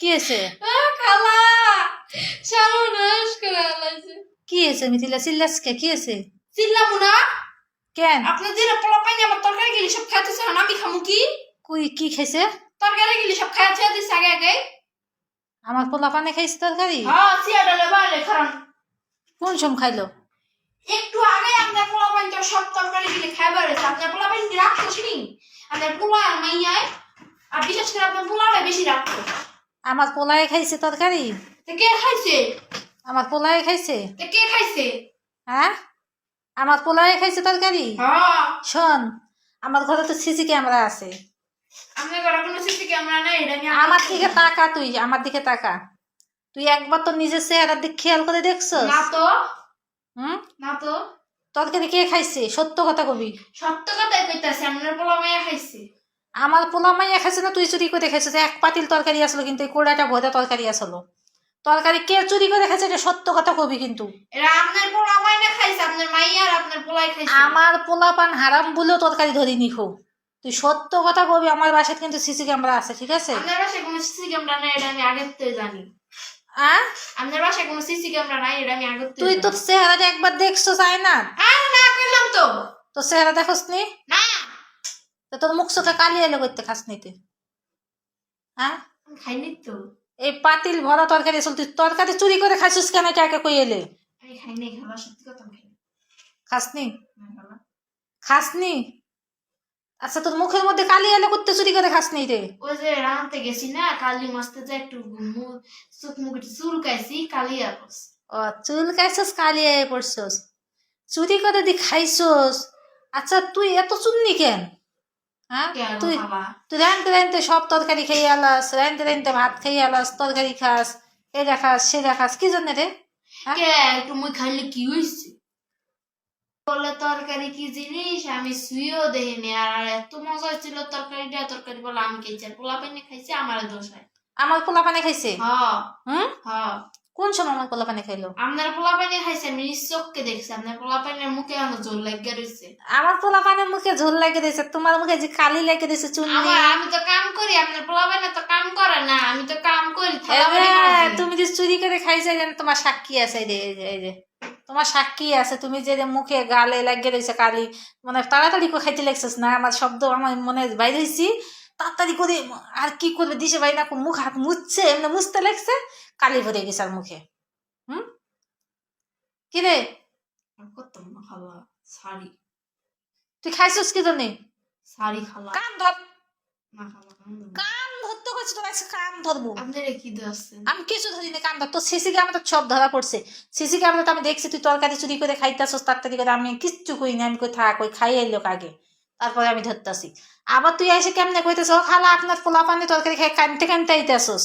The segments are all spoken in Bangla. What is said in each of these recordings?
কি হয়েছে? খালা সর্বনাশ করে আলাইছে কি হয়েছে মিথিলা? চিল্লাসকে কি হয়েছে? চিল্লামু না কেন? আপনার যে পোলা পাইনি আমার তরকারি গিলি সব খাইতেছে না আমি খামু কি? কুই কি খাইছে? তরকারি গিলি সব খাইছে দিছে আগে আগে। আমার পোলা পানে খাইছে তরকারি? হ্যাঁ চিয়া ডালে বাইরে খারান কোন সম খাইলো? একটু আগে আপনার পোলা পাইনি সব তরকারি গিলি খাইবার হয়েছে আপনার পোলা পাইনি রাখতো নি আপনার পোলা মাইয়ায় আর বিশেষ করে আপনার পোলাটা বেশি রাখতো। আমার পোলায় খাইছে তরকারি? কে খাইছে? আমার পোলায় খাইছে? কে খাইছে? হ্যাঁ? আমার পোলায় খাইছে তরকারি? হ্যাঁ। শোন আমার ঘরে তো সিসি ক্যামেরা আছে। আমার দিকে তাকা তুই আমার দিকে তাকা। তুই একবার তো নিজের চেহারার দিক খেয়াল করে দেখছ না তো। হুম? না তো। তরকারি কে খাইছে? সত্য কথা কবি। সত্য কথাই কইতাছে আপনার পোলা মাইয়া খাইছে। আমার পোলা মাইয়া খাইছে না তুই চুরি করে খাইছিস এক পাতিল তরকারি আসলো কিন্তু এই কোড়াটা ভরে তরকারি আসলো। তরকারি কে চুরি করে খাইছে এটা সত্য কথা কবি কিন্তু। আপনার পোলা মাইনা খাইছে আপনার মাইয়া আর আপনার পোলাই খাইছে। আমার পোলা পান হারাম বলেও তরকারি ধরি নিখো তুই সত্য কথা কবি আমার বাসায় কিন্তু সিসি ক্যামেরা আছে ঠিক আছে? আপনার বাসায় কোনো সিসি ক্যামেরা নাই এটা আমি আগের থেকে জানি। আ? আপনার বাসায় কোনো সিসি ক্যামেরা নাই এটা আমি আগের তুই তো চেহারাটা একবার দেখছ চাই না? তো। তোর চেহারা দেখোস নি না তো তোর মুখ চোখে কালি এলো করতে খাস নিতে হ্যাঁ? খাইনি তো। এই পাতিল ভরা তরকারি তুই তরকারি চুরি করে খাইছিস কেন? এটা একে কই এলে? খাসনি খাসনি আচ্ছা তোর মুখের মধ্যে কালি এলে করতে চুরি করে খাসনি রে? ওই যে রানতে গেছি না কালি মাছতে যে একটু চোখ মুখ একটু চুলকাইছি কালি ও চুল খাইছস কালি পড়ছস। চুরি করে দি খাইছস। আচ্ছা তুই এত চুননি কেন? হ্যাঁ? তুই তুই রানতে রানতে সব তরকারি খেয়ে আলাস রানতে রানতে ভাত খেয়ে আলাস তরকারি খাস এটা খাস সেটা খাস কি জন্য রে? হ্যাঁ? মুই খাইলে কি হইছে? বলে তরকারি কি জিনিস? আমি শুয়েও দেখিনি আর এত মজা হয়েছিল তরকারিটা তরকারি বলে আমি খেয়েছি আর পোলা পাইনে খাইছি আমার দোষ হয়। আমার পোলা পানে খাইছে? হ। হুম? হ। কোন সময় আমার পোলা পানে খাইলো? আপনার পোলা পাইনে খাইছে আমি চোখকে দেখছি আপনার পোলা পাইনের মুখে আমার জোর লাগিয়ে রয়েছে আমার পোলা পানের মুখে ঝোল লাগিয়ে দিয়েছে তোমার মুখে যে কালি লাগিয়ে দিয়েছে আমার আমি তো কাম করি আপনার পোলা পাইনে তো কাম করে না আমি তো কাম করি। তুমি যে চুরি করে খাইছে যেন তোমার সাক্ষী আছে এই যে এই যে, তোমার সাক্ষী আছে তুমি যে মুখে গালে লাগিয়ে রয়েছে কালি মানে তাড়াতাড়ি খাইতে লাগছিস না আমার শব্দ আমার মনে বাইরে হয়েছি তাড়াতাড়ি করে আর কি করবে? দিশে ভাই না মুখ হাত মুছছে এমনি মুছতে লাগছে কালি ভরে গেছে আর মুখে। হুম? কি রে? আর করতাম না শাড়ি। তুই খাইছিস কি জন্যে? শাড়ি খালা কান ধর। না খালা কাম না। কান ধরতে করছি তোর আজকে কান ধরবো। আপনারা কি দিচ্ছেন আমি কিছু ধরিনি কান ধর। তোর সিসি ক্যামেরা সব ধরা পড়ছে। সিসি ক্যামেরা তো আমি দেখছি তুই তরকারি চুরি করে খাইতেছস তাড়াতাড়ি করে। আমি কিচ্ছু করিনি আমি কই থাক ওই খাইয়ে এলো আগে তারপরে আমি ধরতাছি। আবার তুই এসে কেমনে কইতেছ ও খালা আপনার পোলা পানি তরকারি খাই কানতে কানতে আইতেছস।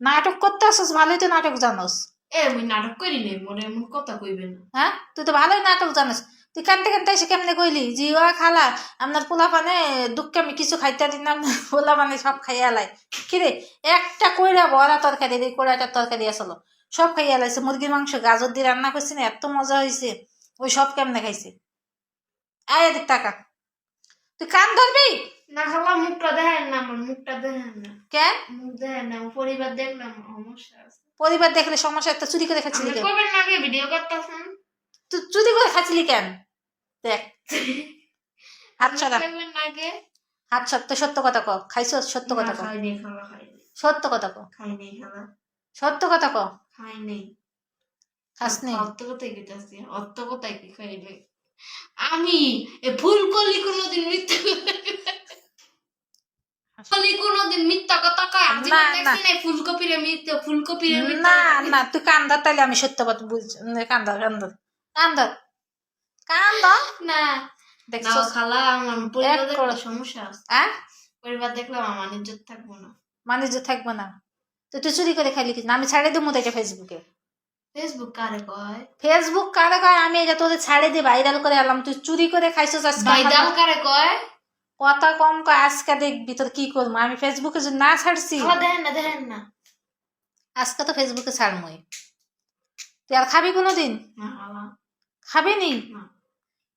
নাটক করতে আসস ভালোই তো নাটক জানোস। এ আমি নাটক করি নে মনে এমন কথা কইবেন না। হ্যাঁ? তুই তো ভালোই নাটক জানোস। তুই কানতে কানতে এসে কেমনে কইলি জি ও খালা আপনার পোলা পানে দুঃখে আমি কিছু খাইতে দিন না পোলা পানে সব খাইয়া লাই। কিরে একটা কইরা বড়া তরকারি এই কড়াইটার তরকারি আসলো। সব খাইয়া লাইছে মুরগির মাংস গাজর দিয়ে রান্না করছি না এত মজা হয়েছে ওই সব কেমনে খাইছে? আয় এদিক টাকা তুই কান ধরবি? না খালা মুখটা দেখেন না আমার মুখটা দেখেন না। কেন মুখ দেখেন না পরিবার দেখলাম সমস্যা আছে। পরিবার দেখলে সমস্যা একটা চুরি করে খাচ্ছিলি কেন? কবেন না আগে ভিডিও করতেছেন? তুই চুরি করে খাচ্ছিলি কেন? দেখ। হাত ছড়া কবেন না আগে হাত সত্য সত্য কথা ক। খাইছ? সত্য কথা না, ক। খাই নেই খালা খাই সত্য কথা ক। খাই নেই খালা। সত্য কথা ক। খাই নেই খাস নি অর্থ কথাই কইতাছি অর্থ কথাই কি খাই নেই আমি এ ভুল করলি কোনোদিন মিথ্যা করলি কোনোদিন মিথ্যা কথা কয়? আমি না, দেখছি না। ফুলকপিরে মিথ্যা ফুলকপিরে না না তুই কান্দা তাইলে আমি সত্য কথা বুঝছি কান্দা কান্দা। কান্দা? কান্দা? না। দেখছ? না খালা আমার পরিবার দেখলে সমস্যা আছে। হ্যাঁ? পরিবার আমার থাকব না। মানে থাকব না। তো তুই চুরি করে খাইলি কিছু আমি ছাড়ে দেবো ফেসবুকে ফেসবুক কারে কয়? ফেসবুক কারে কয়? আমি এটা তোদের ছাড়ে দিয়ে ভাইরাল করে আলাম তুই চুরি করে খাইছিস আজকে আমার- কারে কয়? কথা কম কয় আজকে দেখবি তোর কি করব? আমি ফেসবুকে যদি না ছাড়ছি। খালা দেখেন না দেখেন না। আজকে তো ফেসবুকে ছাড়মই। তুই আর খাবি কোনোদিন? খাবি নি?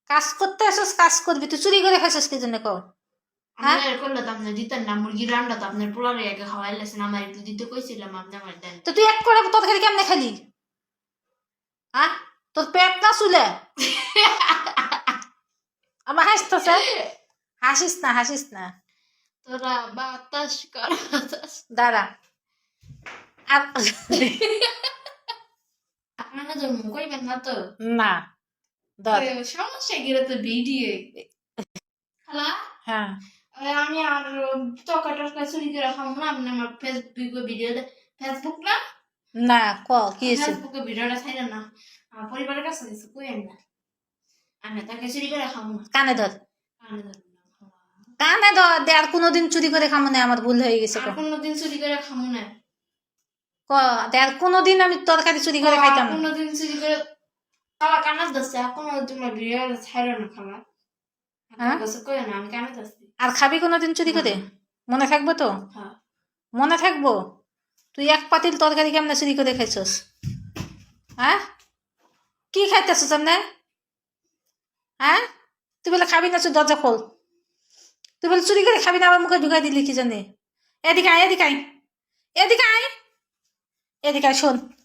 কাজ করতে আসিস কাজ করবি। তুই চুরি করে খাইছিস কি জন্য কও? হ্যাঁ? আপনার করলে তো আপনি দিতেন না মুরগির রান্না তো আপনার পোলারে আগে খাওয়াই লেছেন আমার একটু দিতে কইছিলাম আপনি আমার দেন। তো তুই এক করে তরকারি কেমনে খালি? হ্যাঁ তোর পেট না চুলে আমার হাসতেছে হাসিস না হাসিস না। তোরা বাতাস কর বাতাস। দাঁড়া। আর আপনারা জন্ম কইবেন না তো? না সমস্যা গিয়ে তো ভিডিও হ্যাঁ। আমি আর টকা টকা চুরি করে খাব না আপনি আমার ফেসবুকে ভিডিও ফেসবুক না? না ক কি হয়েছে? ফেসবুকে ভিডিওটা ছাইরা না। আমার পরিবারের কাছে না আমি তাকে চুরি করে না। কানে ধর। কানে খালা। কানে ধর দে আর কোনোদিন চুরি করে খামো না আমার ভুল হয়ে গেছে আর কোনোদিন চুরি করে খাব না। ক দে আর কোনোদিন আমি তরকারি চুরি করে খাইতাম। কোনোদিন চুরি করে খালা কানে ধরছে আর কোনো তোমার ভিডিও ছাইরা না খালা হ্যাঁ? কই আর খাবি কোনোদিন চুরি করে? মনে থাকব তো? হ্যাঁ। মনে থাকব? তুই এক পাতিল তরকারি কেমনে চুরি করে খাইছস হ্যাঁ? কি খাইতেছস এমনে? হ্যাঁ? তুই বলে খাবি না দরজা খোল। তুই বলে চুরি করে খাবি না আমার মুখে ঢুকাই দিলি, কি জানে? এদিকে আয় এদিকে আয়। এদিকে আয়। এদিকে আয়, শোন।